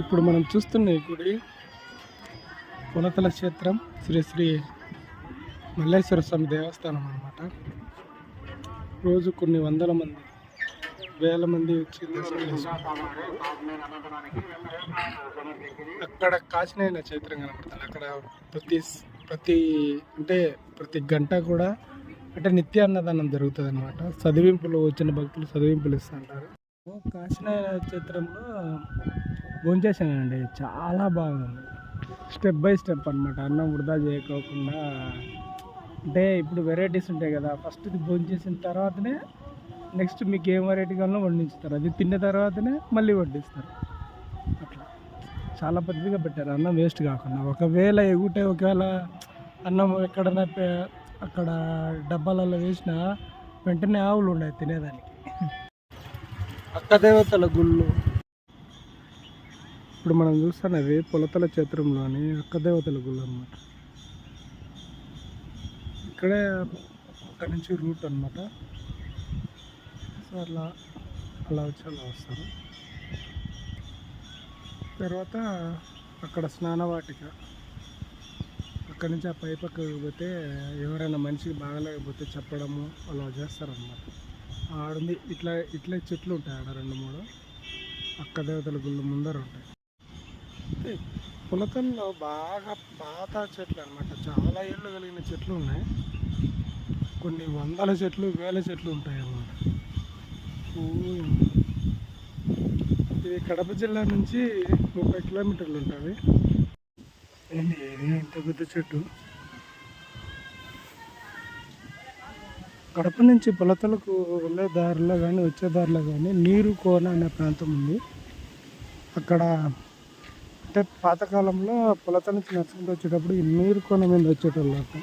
ఇప్పుడు మనం చూస్తున్న ఈ గుడి కులతల క్షేత్రం శ్రీ శ్రీ మల్లేశ్వర స్వామి దేవస్థానం అన్నమాట. రోజు కొన్ని వందల మంది వేల మంది వచ్చి అక్కడ కాచినైన చైత్రం కనపడుతుంది అక్కడ ప్రతి ప్రతి అంటే ప్రతి గంట కూడా అంటే నిత్య అన్నదానం జరుగుతుంది అనమాట చదివింపులు వచ్చిన భక్తులు చదివింపులు ఇస్తుంటారు కాశీనాయ చిత్రంలో భోంచేసానండి చాలా బాగుంది. స్టెప్ బై స్టెప్ అనమాట అన్నం వృధా చేయకోకుండా. అంటే ఇప్పుడు వెరైటీస్ ఉంటాయి కదా ఫస్ట్ ఇది భోంచేసిన తర్వాతనే నెక్స్ట్ మీకు ఏం వెరైటీ కావాలో వండించుతారు. అది తిన్న తర్వాతనే మళ్ళీ వడ్డిస్తారు. అట్లా. చాలా పద్ధతిగా పెట్టారు. అన్నం వేస్ట్ కాకుండా. ఒకవేళ ఎగుటే ఒకవేళ అన్నం ఎక్కడన్నా అక్కడ డబ్బాలలో వేసినా వెంటనే ఆవులు ఉన్నాయి తినేదానికి. అక్క దేవతల గుళ్ళు. ఇప్పుడు మనం చూస్తున్నది పొలతల క్షేత్రంలోని అక్క దేవతల గుళ్ళు అన్నమాట. ఇక్కడే అక్కడి నుంచి రూట్ అన్నమాట. సో అలా అలా వచ్చి అలా వస్తారు. తర్వాత అక్కడ స్నానవాటిక అక్కడి నుంచి ఆ పై పక్కకు పోతే ఎవరైనా మనిషికి బాగలేకపోతే చెప్పడము అలా చేస్తారన్నమాట. ఆడుంది ఇట్లా ఇట్లే చెట్లు ఉంటాయి ఆడ రెండు మూడు. అక్క దేవతల గుళ్ళు ముందర ఉంటాయి. అంటే పులతల్లో బాగా పాత చెట్లు అనమాట చాలా ఏళ్ళు కలిగిన చెట్లు ఉన్నాయి. కొన్ని వందల చెట్లు వేల చెట్లు ఉంటాయి అన్నమాట. ఇది కడప జిల్లా నుంచి ముప్పై కిలోమీటర్లు ఉంటుంది. ఏంటి ఇది? ఇంత పెద్ద చెట్టు. కడప నుంచి పొలతలకు వెళ్ళే దారిలో కానీ వచ్చే దారిలో కానీ నీరు కోన అనే ప్రాంతం ఉంది. అక్కడ అంటే పాతకాలంలో పొలత నుంచి నడుచుకుంటూ వచ్చేటప్పుడు ఈ నీరు కోన మీద వచ్చేటోళ్ళు అంటే.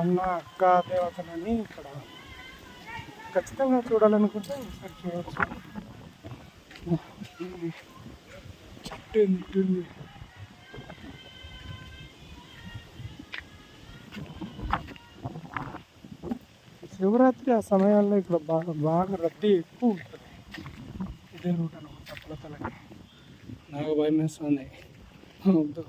అన్న అక్క దేవతలని ఇక్కడ. ఖచ్చితంగా చూడాలనుకుంటే ఒకసారి చూడవచ్చు చెట్టు శివరాత్రి ఆ సమయాల్లో ఇక్కడ బాగా బాగా రద్దీ ఎక్కువ ఉంటుంది. ఇదే రూట్ నాకు భయం వేస్తుంది వద్దు